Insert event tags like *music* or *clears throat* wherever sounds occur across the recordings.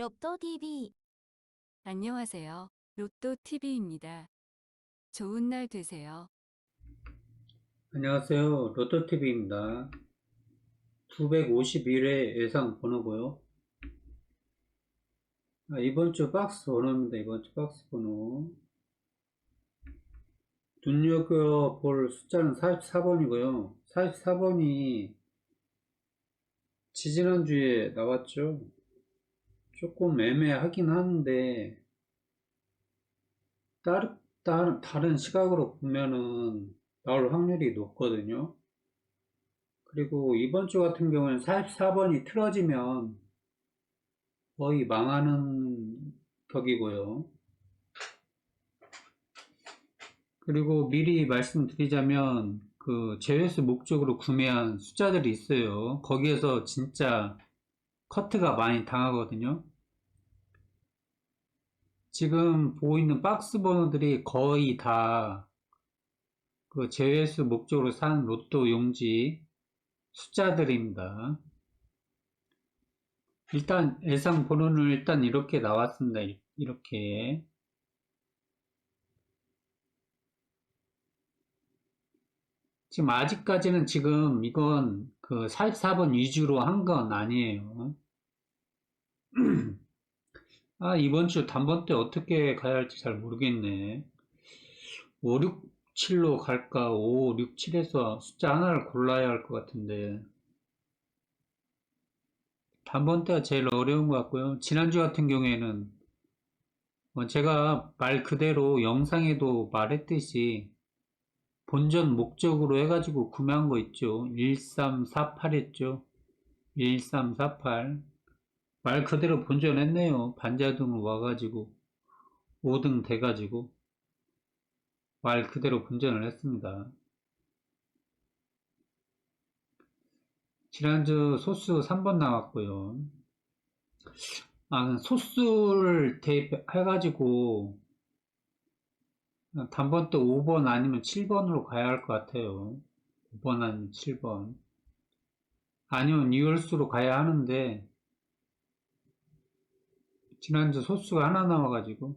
롭토TV 안녕하세요. 로또 TV입니다. 좋은 날 되세요. 안녕하세요. 로또TV입니다. 951회 예상 번호고요. 아, 이번 주 박스 번호입니다. 이번 주 박스 번호. 눈여겨볼 숫자는 44번이고요. 44번이 지지난주에 나왔죠. 조금 애매하긴 한데, 다른, 다른, 다른 시각으로 보면은 나올 확률이 높거든요. 그리고 이번 주 같은 경우에는 44번이 틀어지면 거의 망하는 격이고요. 그리고 미리 말씀드리자면 그 제외수 목적으로 구매한 숫자들이 있어요. 거기에서 진짜 커트가 많이 당하거든요. 지금 보이는 박스 번호들이 거의 다 그 제외수 목적으로 산 로또 용지 숫자들입니다. 일단 예상 번호는 일단 이렇게 나왔습니다. 이- 이렇게 지금 아직까지는 지금 이건 그 44번 위주로 한 건 아니에요. *clears throat* 아, 이번 주 단번 때 어떻게 가야 할지 잘 모르겠네. 5, 6, 7로 갈까? 5, 6, 7에서 숫자 하나를 골라야 할 것 같은데. 단번 때가 제일 어려운 것 같고요. 지난주 같은 경우에는 어, 제가 말 그대로 영상에도 말했듯이 본전 목적으로 해가지고 구매한 거 있죠. 1348 했죠. 1348. 말 그대로 본전했네요. 반자등으로 와가지고 5등 돼가지고 말 그대로 본전을 했습니다. 지난주 소수 3번 나왔고요. 아, 소수를 대입해가지고 단번 때 5번 아니면 7번으로 가야 할 것 같아요. 5번 아니면 7번. 아니면 리얼수로 가야 하는데 지난주 소수가 하나 나와가지고.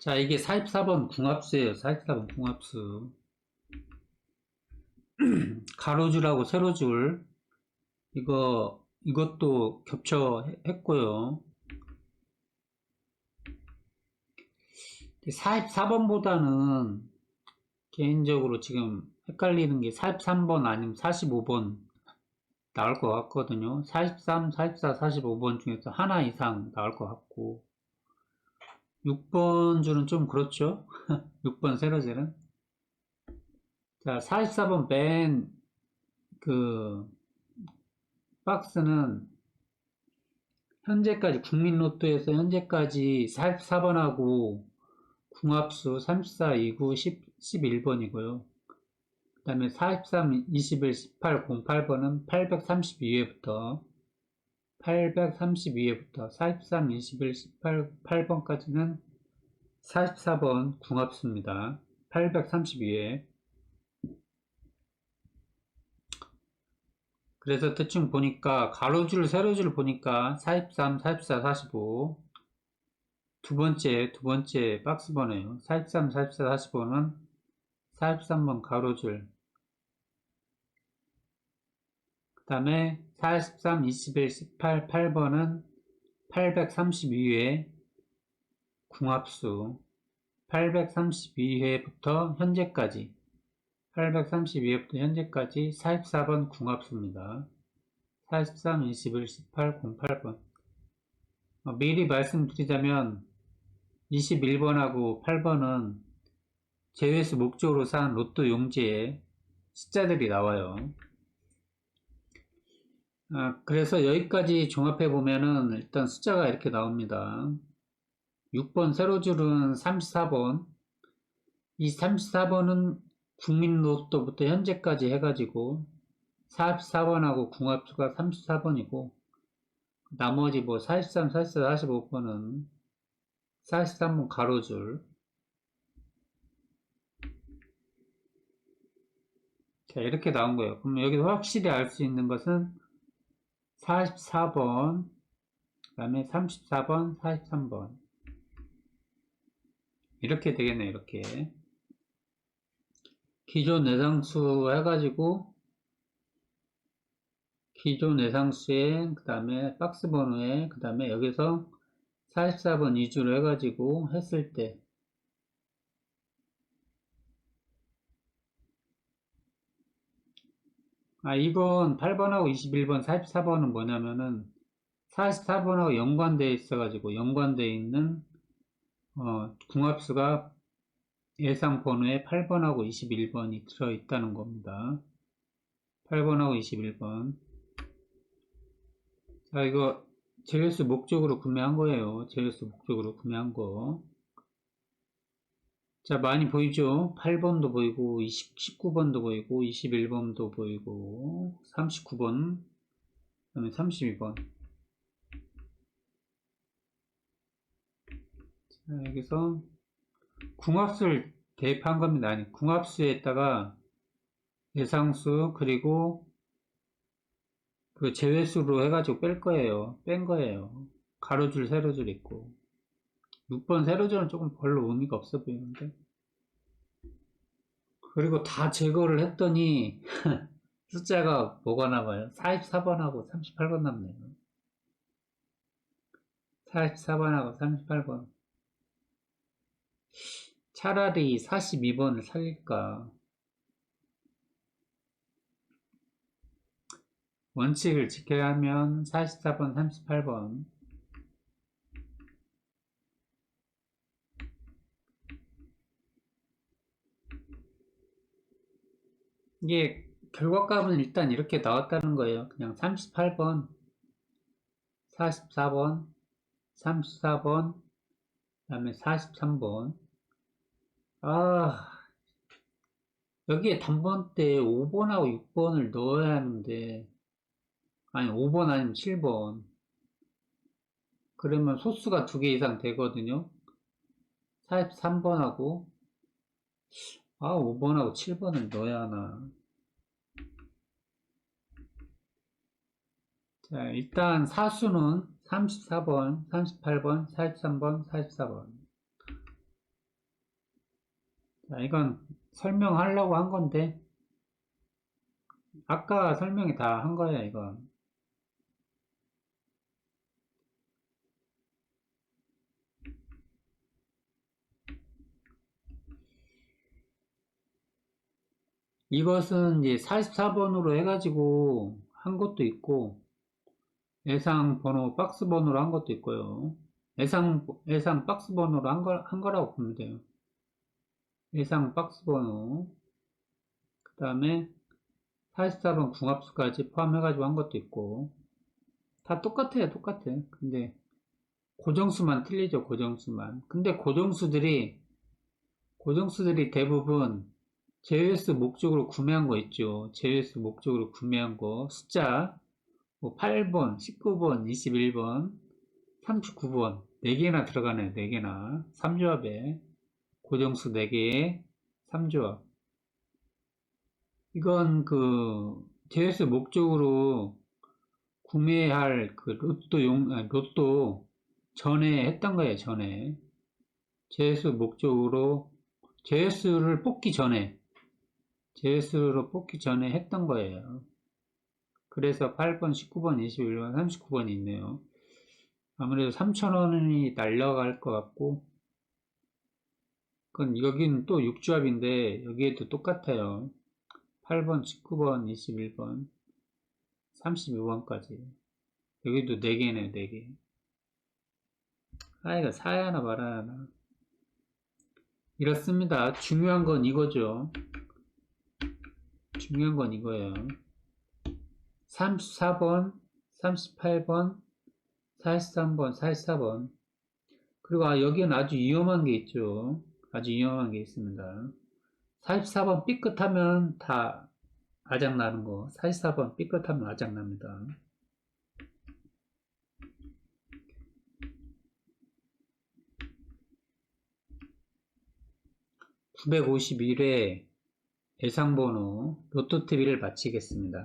자 이게 44번 궁합수예요. 44번 궁합수. *clears throat* 가로줄하고 세로줄. 이거 이것도 겹쳐 해- 했고요. 44번보다는 개인적으로 지금 헷갈리는 게 43번 아니면 45번 나올 것 같거든요. 43, 44, 45번 중에서 하나 이상 나올 것 같고 6번 줄은 좀 그렇죠. *laughs* 6번 세로젤은 자 44번 맨 그 박스는 현재까지 국민로또에서 현재까지 44번하고 궁합수 34, 29, 10, 11번이고요. 그 다음에 43, 21, 18, 08번은 832회부터 832회부터 43, 21, 18, 8번까지는 44번 궁합수입니다. 832회 그래서 대충 보니까 가로줄, 세로줄 보니까 43, 44, 45 두 번째, 두 번째 박스 번호예요. 43, 44, 45는 43번 가로줄. 그 다음에 43, 21, 18, 8번은 832회 궁합수. 832회부터 현재까지. 832회부터 현재까지 44번 궁합수입니다. 43, 21, 18, 08번. 어, 미리 말씀드리자면 21번하고 8번은 제외수 목적으로 산 로또 용지에 숫자들이 나와요. 아, 그래서 여기까지 종합해 보면은 일단 숫자가 이렇게 나옵니다. 6번 세로 줄은 34번. 이 34번은 국민 로또부터 현재까지 해가지고 44번하고 궁합수가 34번이고 나머지 뭐 43, 44, 45번은 43번 가로줄 자, 이렇게 나온 거예요. 그럼 여기서 확실히 알 수 있는 것은 44번, 그 다음에 34번, 43번. 이렇게 되겠네, 이렇게. 기존 내상수 해가지고, 기존 내상수에, 그 다음에 박스 번호에, 그 다음에 여기서 44번 위주로 해가지고 했을 때, 아, 이건 8번하고 21번, 44번은 뭐냐면은 44번하고 연관되어 있어가지고 연관되어 있는 어, 궁합수가 예상 번호에 8번하고 21번이 들어있다는 겁니다. 8번하고 21번. 자, 이거 제외수 목적으로 구매한 거예요. 제외수 목적으로 구매한 거. 자, 많이 보이죠? 8번도 보이고, 20, 19번도 보이고, 21번도 보이고, 39번, 그 다음에 32번. 자, 여기서 궁합수를 대입한 겁니다. 아니, 궁합수에다가 예상수, 그리고 그 제외수로 해가지고 뺄 거예요. 뺀 거예요. 가로줄, 세로줄 있고. 6번 세로줄은 조금 별로 의미가 없어 보이는데. 그리고 다 제거를 했더니 *laughs* 숫자가 뭐가 남아요? 44번하고 38번 남네요. 44번하고 38번. 차라리 42번을 살릴까? 원칙을 지켜야 하면 44번, 38번. 이게 결과값은 일단 이렇게 나왔다는 거예요. 그냥 38번, 44번, 34번, 그 다음에 43번. 아, 여기에 단번 때 5번하고 6번을 넣어야 하는데, 아니, 5번 아니면 7번. 그러면 소수가 두 개 이상 되거든요. 43번하고, 아, 5번하고 7번을 넣어야 하나. 자, 일단 사수는 34번, 38번, 43번, 44번. 자, 이건 설명하려고 한 건데, 아까 설명이 다 한 거예요, 이건. 이것은 이제 44번으로 해가지고 한 것도 있고, 예상 번호 박스 번호로 한 것도 있고요. 예상, 예상 박스 번호로 한, 거, 한 거라고 보면 돼요. 예상 박스 번호. 그 다음에 44번 궁합수까지 포함해가지고 한 것도 있고, 다 똑같아요, 똑같아. 근데 고정수만 틀리죠, 고정수만. 근데 고정수들이, 고정수들이 대부분 제외수 목적으로 구매한 거 있죠. 제외수 목적으로 구매한 거 숫자 뭐 8번, 19번, 21번, 39번 4개나 들어가네요. 4개나 3조합에 고정수 4개에 3조합 이건 그 제외수 목적으로 구매할 그 로또 용, 로또 전에 했던 거예요. 전에 제외수 목적으로 제외수를 뽑기 전에 제수로 뽑기 전에 했던 거예요. 그래서 8번, 19번, 21번, 39번이 있네요. 아무래도 3,000원이 날라갈 것 같고, 그건 여기는 또 6조합인데, 여기에도 똑같아요. 8번, 19번, 21번, 32번까지. 여기도 4개네요, 4개. 아, 이거 사야 하나 말아야 하나. 이렇습니다. 중요한 건 이거죠. 중요한 건 이거예요. 34번, 38번, 43번, 44번. 그리고 아, 여기는 아주 위험한 게 있죠. 아주 위험한 게 있습니다. 44번 삐끗하면 다 아작나는 거. 44번 삐끗하면 아작납니다. (951회) 예상번호 로또TV를 마치겠습니다.